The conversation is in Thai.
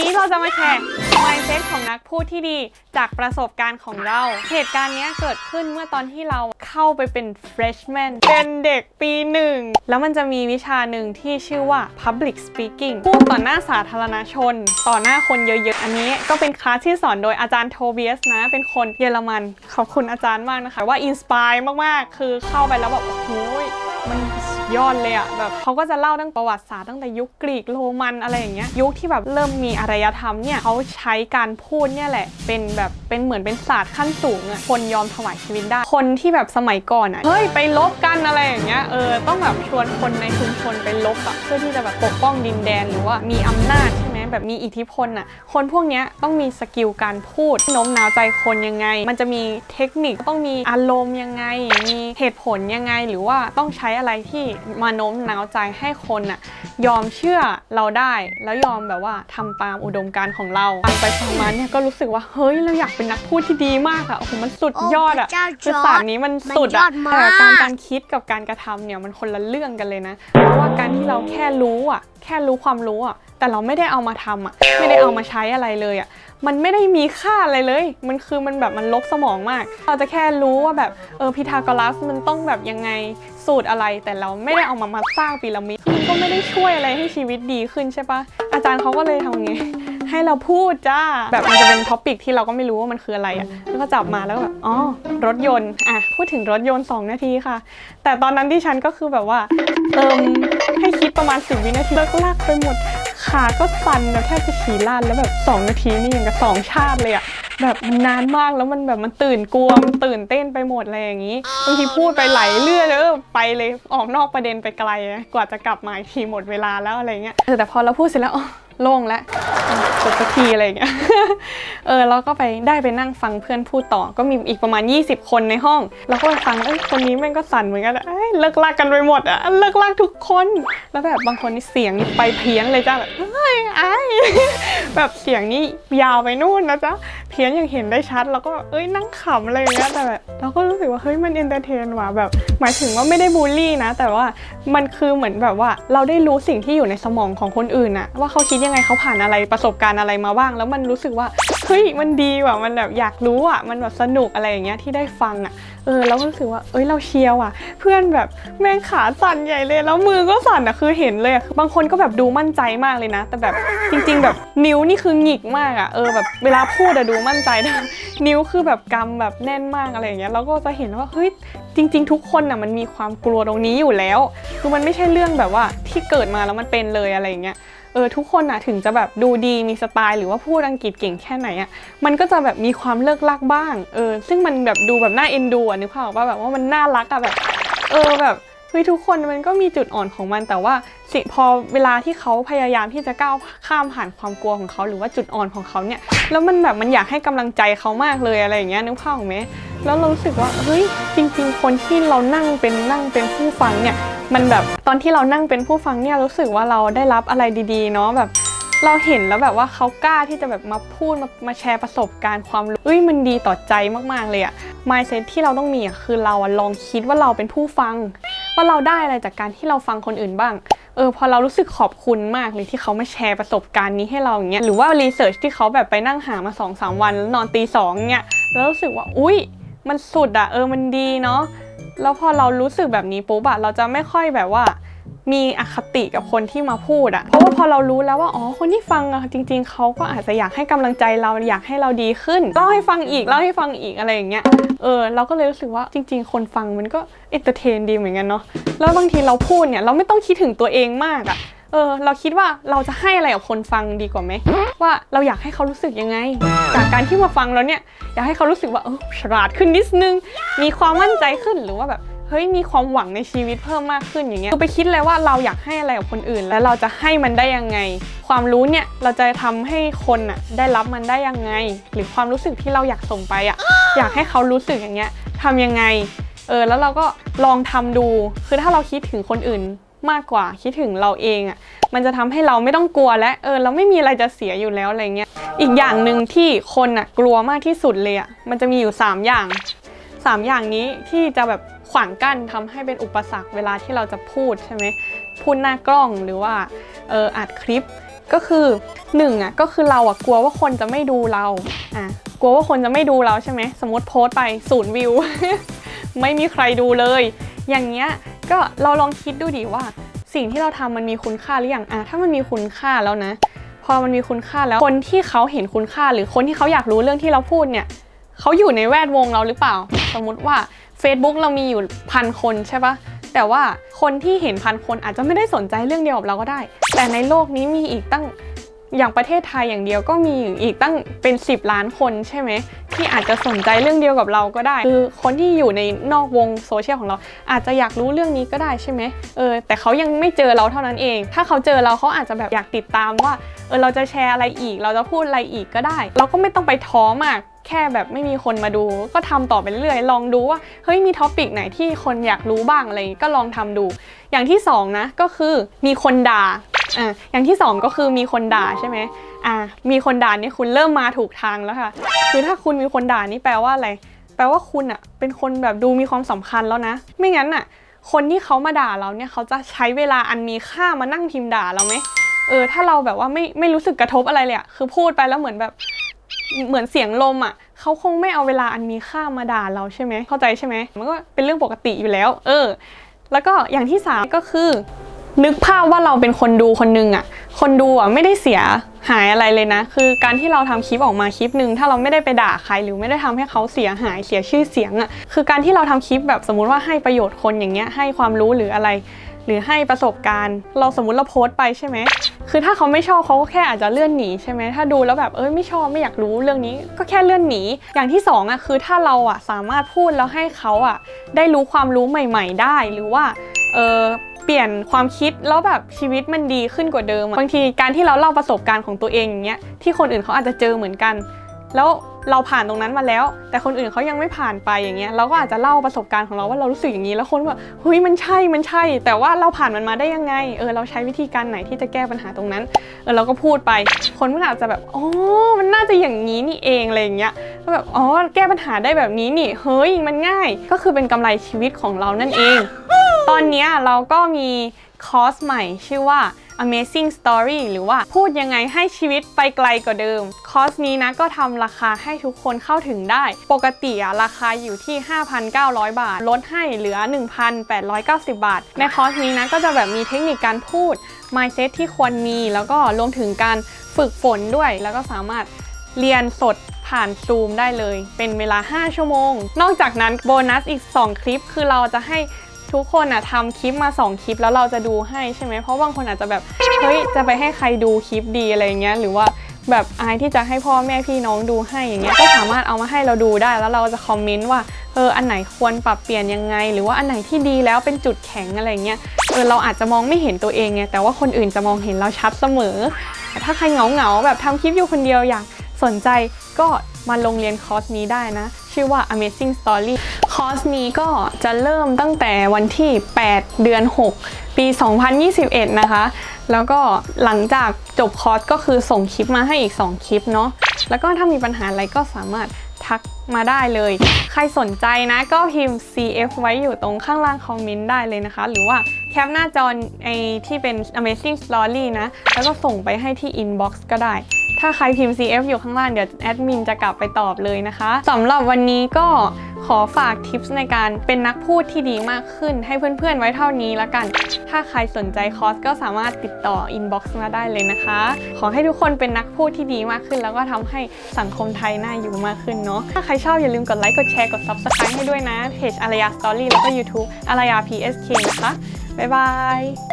นี้เราจะมาแชร์ mindset ของนักพูดที่ดีจากประสบการณ์ของเรา เหตุการณ์นี้เกิดขึ้นเมื่อตอนที่เราเข้าไปเป็น freshman เป็นเด็กปีหนึ่ง แล้วมันจะมีวิชาหนึ่งที่ชื่อว่า public speaking พูดต่อหน้าสาธารณชน ต่อหน้าคนเยอะๆ อันนี้ก็เป็นคลาสที่สอนโดยอาจารย์โทเบียสนะ เป็นคนเยอรมัน ขอบคุณอาจารย์มากนะคะ ว่าอินสปายมากๆ คือเข้าไปแล้วแบบโอ้โหมัน ยอดเลยอะแบบเขาก็จะเล่าตั้งประวัติศาสตร์ตั้งแต่ยุคกรีกโรมันอะไรอย่างเงี้ยยุคที่แบบเริ่มมีอารยธรรมเนี่ยเขาใช้การพูดเนี่ยแหละ เป็นแบบเป็นเหมือนเป็นศาสตร์ขั้นสูงอะคนยอมถวายชีวิตได้ คนที่แบบสมัยก่อนอะเฮ้ยไปลบกันอะไรอย่างเงี้ยเออต้องแบบชวนคนในชุมชนไปลบอะเพื่อที่จะแบบปกป้องดินแดนหรือว่ามีอำนาจใช่ไแบบมีอิทธิพลน่ะคนพวกนี้ต้องมีสกิลการพูดโน้มน้าวใจคนยังไง มันจะมีเทคนิคต้องมีอารมณ์ยังไง มีเหตุผลยังไง หรือว่าต้องใช้อะไรที่มาโน้มน้าวใจให้คนน่ะ ยอมเชื่อเราได้ แล้วยอมแบบว่าทำตามอุดมการณ์ของเราฟังไปฟังมาเนี่ยก็รู้สึกว่าเฮ้ยเราอยากเป็นนักพูดที่ดีมากอะโอ้โหมันสุดยอดอะโอ้พระเจ้าคือจอร์จศาสตร์นี้มันสุดมันยออะดมากแต่การการคิดกับการกระทำเนี่ยมันคนละเรื่องกันเลยนะ เพราะว่าการที่เราแค่รู้อะแค่รู้ความรู้อะแต่เราไม่ได้เอามาทำอะไม่ได้เอามาใช้อะไรเลยอะมันไม่ได้มีค่าอะไรเลย มันคือมันแบบมันลบสมองมาก เราจะแค่รู้ว่าแบบเออพีทาโกรัสมันต้องแบบยังไงสูตรอะไร แต่เราไม่ได้เอามามาสร้างพีระมิดคือมันก็ ไม่ได้ช่วยอะไรให้ชีวิตดีขึ้นใช่ปะอาจารย์เขาก็เลยทำไงให้เราพูดจ้า แบบมันจะเป็นท็อปิกที่เราก็ไม่รู้ว่ามันคืออะไรอะแล้วก็จับมาแล้วก็แบบอ๋อรถยนต์อะพูดถึงรถยนต์ 2 นาทีค่ะ แต่ตอนนั้นที่ฉันก็คือแบบว่าเอิมให้คิดประมาณ10วินาทีเลิกลากไปหมดขาก็สั่นแบบแทบจะฉี่ลาดแล้วแบบ 2 นาทีนี่อย่างกับ2ชาติเลยอะ แบบมันนานมากแล้วมันแบบมันตื่นกลัวมันตื่นเต้นไปหมดอะไรอย่างนี้บางทีพูดไปไหลเลื่อยเออไปเลยออกนอกประเด็นไปไกลกว่าจะกลับมาอีกทีหมดเวลาแล้วอะไรเงี้ยแต่พอเราพูดเสร็จแล้ว โล่งแล้วจบสักทีอะไรอย่างเงี้ย เออเราก็ไปได้ไปนั่งฟังเพื่อนพูดต่อ ก็มีอีกประมาณ 20 คนในห้องเราก็ไปฟังเอ้ยคนนี้แม่งก็สั่นเหมือนกันอะเอ้ยเลิกลากกันไปหมดอะเลิกลากทุกคน แล้วแบบบางคนนี่เสียงนี่ไปเพี้ยนเลยจ้าแบบเฮ้ยไอ้ายแบบเสียงนี่ยาวไปนู่นนะจ๊ะเพี้ยนอย่างเห็นได้ชัด แล้วก็เอ้ยนั่งขำอะไรอย่างเงี้ยแต่แบบเราก็รู้สึกว่าเฮ้ยมันเอนเตอร์เทนว่ะแบบ หมายถึงว่าไม่ได้บูลลี่นะ แต่ว่ามันคือเหมือนแบบว่าเราได้รู้สิ่งที่อยู่ในสมองของคนอื่นอะว่าเขาคิดยังไงเขาผ่านอะไรประสบการณ์อะไรมาบ้าง แล้วมันรู้สึกว่าเฮ้ยมันดีว่ะมันแบบอยากรู้อะมันแบบสนุกอะไรอย่างเงี้ยที่ได้ฟังอะเออแล้วรู้สึกว่าเอ้ยเราเชียร์ว่ะ เพื่อนแบบแม่งขาสั่นใหญ่เลยแล้วมือก็สั่นอะคือเห็นเลยบางคนก็แบบดูมั่นใจมากเลยนะ แต่แบบจริง ๆ แบบนิ้วนี่คือหงิกมากอะเออแบบเวลาพูดอะดูมั่นใจนะนิ้วคือแบบกำแบบแน่นมากอะไรอย่างเงี้ยเราก็จะเห็นว่าเฮ้ยจริง ๆ ทุกคนน่ะมันมีความกลัวตรงนี้อยู่แล้ว คือมันไม่ใช่เรื่องแบบว่าที่เกิดมาแล้วมันเป็นเลยอะไรอย่างเงี้ย เออทุกคนน่ะถึงจะแบบดูดีมีสไตล์หรือว่าพูดอังกฤษเก่งแค่ไหนอะมันก็จะแบบมีความเลิกลักบ้างเออซึ่งมันแบบดูแบบน่าเอ็นดูอะนึกภาพออกว่าแบบว่ามันน่ารักอะแบบ เออแบบเฮ้ยทุกคนมันก็มีจุดอ่อนของมันแต่ว่าสิพอเวลาที่เขาพยายามที่จะก้าวข้ามผ่านความกลัวของเขาหรือว่าจุดอ่อนของเขาเนี่ยแล้วมันแบบมันอยากให้กำลังใจเขามากเลยอะไรอย่างเงี้ยนึกภาพออกไหมแล้วเรารู้สึกว่าเฮ้ยจริง ๆ คนที่เรานั่งเป็นนั่งเป็นผู้ฟังเนี่ย มันแบบตอนที่เรานั่งเป็นผู้ฟังเนี่ยรู้สึกว่าเราได้รับอะไรดีๆ เนาะแบบเราเห็นแล้วแบบว่าเขากล้าที่จะแบบมาพูดมามาแชร์ประสบการณ์ความรู้เอ้ยมันดีต่อใจมากๆเลยอะ mindset ที่เราต้องมีอะคือเราอะลองคิดว่าเราเป็นผู้ฟัง ว่าเราได้อะไรจากการที่เราฟังคนอื่นบ้าง เออพอเรารู้สึกขอบคุณมากเลยที่เขามาแชร์ประสบการณ์นี้ให้เราอย่างเงี้ยหรือว่ารีเสิร์ชที่เขาแบบไปนั่งหามา2อสวันแล้วนอนตีสองเงี้ยแล้วรู้สึกว่าอุ้ยมันสุดอะเออมันดีเนาะ แล้วพอเรารู้สึกแบบนี้ปุ๊บอะเราจะไม่ค่อยแบบว่า มีอคติกับคนที่มาพูดอะเพราะว่าพอเรารู้แล้วว่าอ๋อคนที่ฟังอะจริง ๆเขาก็อาจจะอยากให้กำลังใจเราอยากให้เราดีขึ้นเล่าให้ฟังอีกเล่าให้ฟังอีกอะไรอย่างเงี้ยเออเราก็เลยรู้สึกว่าจริง ๆ คนฟังมันก็เอนเตอร์เทนดีเหมือนกันเนาะแล้วบางทีเราพูดเนี่ยเราไม่ต้องคิดถึงตัวเองมากอะ เออเราคิดว่าเราจะให้อะไรกับคนฟังดีกว่าไหมว่าเราอยากให้เขารู้สึกยังไง จากการที่มาฟังแล้วเนี่ยอยากให้เขารู้สึกว่าเออฉลาดขึ้นนิดนึง มีความมั่นใจขึ้นหรือว่าแบบเฮ้ยมีความหวังในชีวิตเพิ่มมากขึ้นอย่างเงี้ยคือไปคิดเลยว่าเราอยากให้อะไรกับคนอื่น แล้วเราจะให้มันได้ยังไง ความรู้เนี่ยเราจะทำให้คนอะได้รับมันได้ยังไง หรือความรู้สึกที่เราอยากส่งไปอะอยากให้เขารู้สึกอย่างเงี้ยทำยังไงเออแล้วเราก็ลองทำดู คือถ้าเราคิดถึงคนอื่น มากกว่าคิดถึงเราเองอะมันจะทำให้เราไม่ต้องกลัวและเออเราไม่มีอะไรจะเสียอยู่แล้วอะไรเงี้ยอีกอย่างหนึ่งที่คนอะกลัวมากที่สุดเลยอะมันจะมีอยู่สามอย่างสามอย่างนี้ที่จะแบบขวางกั้นทำให้เป็นอุปสรรคเวลาที่เราจะพูดใช่ไหมพูดหน้ากล้องหรือว่าเอออัดคลิปก็คือหนึ่งอะก็คือเราอะกลัวว่าคนจะไม่ดูเราอะกลัวว่าคนจะไม่ดูเราใช่ไหมสมมติโพสต์ไปศูนย์วิว ไม่มีใครดูเลย อย่างเงี้ย ก็เราลองคิดดูดิว่า สิ่งที่เราทำมันมีคุณค่าหรือยังอะถ้ามันมีคุณค่าแล้วนะ พอมันมีคุณค่าแล้วคนที่เขาเห็นคุณค่า หรือคนที่เขาอยากรู้เรื่องที่เราพูดเนี่ยเขาอยู่ในแวดวงเราหรือเปล่า สมมุติว่า Facebook เรามีอยู่พันคนใช่ปะแต่ว่าคนที่เห็นพันคนอาจจะไม่ได้สนใจเรื่องเดียวกับเราก็ได้ แต่ในโลกนี้มีอีกตั้ง อย่างประเทศไทยอย่างเดียวก็มีอีกตั้งเป็น 10 ล้านคนใช่ไหมที่อาจจะสนใจเรื่องเดียวกับเราก็ได้ คือคนที่อยู่ในนอกวงโซเชียลของเรา อาจจะอยากรู้เรื่องนี้ก็ได้ใช่ไหมเออแต่เขายังไม่เจอเราเท่านั้นเอง ถ้าเขาเจอเราเขาอาจจะแบบอยากติดตามว่าเออเราจะแชร์อะไรอีก เราจะพูดอะไรอีกก็ได้ เราก็ไม่ต้องไปท้อมากแค่แบบไม่มีคนมาดูก็ทำต่อไปเรื่อยๆ ลองดูว่าเฮ้ยมีท็อปิกไหนที่คนอยากรู้บ้างอะไรอย่างงี้ก็ลองทำดู อย่างที่สองนะก็คือมีคนด่า อะอย่างที่สองก็คือมีคนด่าใช่ไหมอะมีคนด่านี่คุณเริ่มมาถูกทางแล้วค่ะ คือถ้าคุณมีคนด่านี่แปลว่าอะไร แปลว่าคุณอะเป็นคนแบบดูมีความสำคัญแล้วนะ ไม่งั้นอะ คนที่เขามาด่าเราเนี่ยเขาจะใช้เวลาอันมีค่ามานั่งพิมพ์ด่าเราไหมเออถ้าเราแบบว่าไม่ไม่รู้สึกกระทบอะไรเลยอะคือพูดไปแล้วเหมือนแบบเหมือนเสียงลมอะเขาคงไม่เอาเวลาอันมีค่ามาด่าเราใช่ไหมเข้าใจใช่ไหมมันก็เป็นเรื่องปกติอยู่แล้ว เออ แล้วก็อย่างที่สามก็คือ นึกภาพว่าเราเป็นคนดูคนหนึงอะคนดูอะไม่ได้เสียหายอะไรเลยนะ คือการที่เราทำคลิปออกมาคลิปหนึ่งถ้าเราไม่ได้ไปด่าใครหรือไม่ได้ทำให้เขาเสียหายเสียชื่อเสียงอะคือการที่เราทำคลิปแบบสมมุติว่าให้ประโยชน์คนอย่างเงี้ยให้ความรู้หรืออะไร หรือให้ประสบการณ์ เราสมมติเราโพสต์ไปใช่ไหมคือถ้าเขาไม่ชอบเขาก็แค่อาจจะเลื่อนหนีใช่ไหมถ้าดูแล้วแบบเอ้ยไม่ชอบไม่อยากรู้เรื่องนี้ก็แค่เลื่อนหนีอย่างที่สองอะคือถ้าเราอะสามารถพูดแล้วให้เขาอะได้รู้ความรู้ใหม่ ๆ ได้หรือว่า เออเปลี่ยนความคิดแล้วแบบชีวิตมันดีขึ้นกว่าเดิมบางทีการที่เราเล่าประสบการณ์ของตัวเองอย่างเงี้ยที่คนอื่นเขาอาจจะเจอเหมือนกัน แล้วเราผ่านตรงนั้นมาแล้ว แต่คนอื่นเขายังไม่ผ่านไปอย่างเงี้ยเราก็อาจจะเล่าประสบการณ์ของเราว่าเรารู้สึกอย่างนี้แล้วคนแบบเฮ้ยมันใช่มันใช่ แต่ว่าเราผ่านมันมาได้ยังไงเออเราใช้วิธีการไหนที่จะแก้ปัญหาตรงนั้นเออเราก็พูดไป คนก็อาจจะแบบอ๋อมันน่าจะอย่างนี้นี่เองอะไรอย่างเงี้ยก็แบบอ๋อแก้ปัญหาได้แบบนี้นี่เฮ้ยมันง่าย ก็คือเป็นกำไรชีวิตของเรานั่นเอง ตอนนี้เราก็มีคอร์สใหม่ชื่อว่า Amazing Story หรือว่าพูดยังไงให้ชีวิตไปไกลกว่าเดิม คอร์สนี้นะก็ทำราคาให้ทุกคนเข้าถึงได้ ปกติอะราคาอยู่ที่ 5,900 บาท ลดให้เหลือ 1,890 บาท ในคอร์สนี้นะก็จะแบบมีเทคนิคการพูด mindset ที่ควรมี แล้วก็รวมถึงการฝึกฝนด้วย แล้วก็สามารถเรียนสดผ่านซูมได้เลย เป็นเวลา 5 ชั่วโมง นอกจากนั้นโบนัสอีก 2 คลิป คือเราจะให้ ทุกคนอะทำคลิปมา 2 คลิปแล้วเราจะดูให้ใช่ไหมเพราะบางคนอาจจะแบบเฮ้ยจะไปให้ใครดูคลิปดีอะไรเงี้ยหรือว่าแบบอายที่จะให้พ่อแม่พี่น้องดูให้อย่างเงี้ยก็สามารถเอามาให้เราดูได้ แล้วเราจะคอมเมนต์ว่าเอออันไหนควรปรับเปลี่ยนยังไง หรือว่าอันไหนที่ดีแล้วเป็นจุดแข็งอะไรเงี้ยเออเราอาจจะมองไม่เห็นตัวเองไงแต่ว่าคนอื่นจะมองเห็นเราชัดเสมอ ถ้าใครเหงาๆแบบทำคลิปอยู่คนเดียวอยากสนใจก็ มาลงเรียนคอร์สนี้ได้นะ ชื่อว่า Amazing Story คอร์สนี้ก็จะเริ่มตั้งแต่วันที่ 8 เดือน 6 ปี 2021 นะคะ แล้วก็หลังจากจบคอร์สก็คือส่งคลิปมาให้อีก 2 คลิปเนาะแล้วก็ถ้ามีปัญหาอะไรก็สามารถทักมาได้เลย ใครสนใจนะก็พิมพ์ CF ไว้อยู่ตรงข้างล่างคอมเมนต์ได้เลยนะคะ หรือว่าแคปหน้าจอไอที่เป็น Amazing Story นะ แล้วก็ส่งไปให้ที่ Inbox ก็ได้ ถ้าใครพิมพ์ CF อยู่ข้างล่างเดี๋ยวแอดมินจะกลับไปตอบเลยนะคะสำหรับวันนี้ก็ขอฝากทิปส์ในการเป็นนักพูดที่ดีมากขึ้น ให้เพื่อนๆไว้เท่านี้แล้วกัน ถ้าใครสนใจคอร์สก็สามารถติดต่อ inbox มาได้เลยนะคะ ขอให้ทุกคนเป็นนักพูดที่ดีมากขึ้น แล้วก็ทำให้สังคมไทยน่าอยู่มากขึ้นเนาะถ้าใครชอบอย่าลืมกดไลค์กดแชร์กด subscribe ให้ด้วยนะเพจอารยาสตอรี่แล้วก็ YouTube อารยา PSK นะคะบ๊ายบาย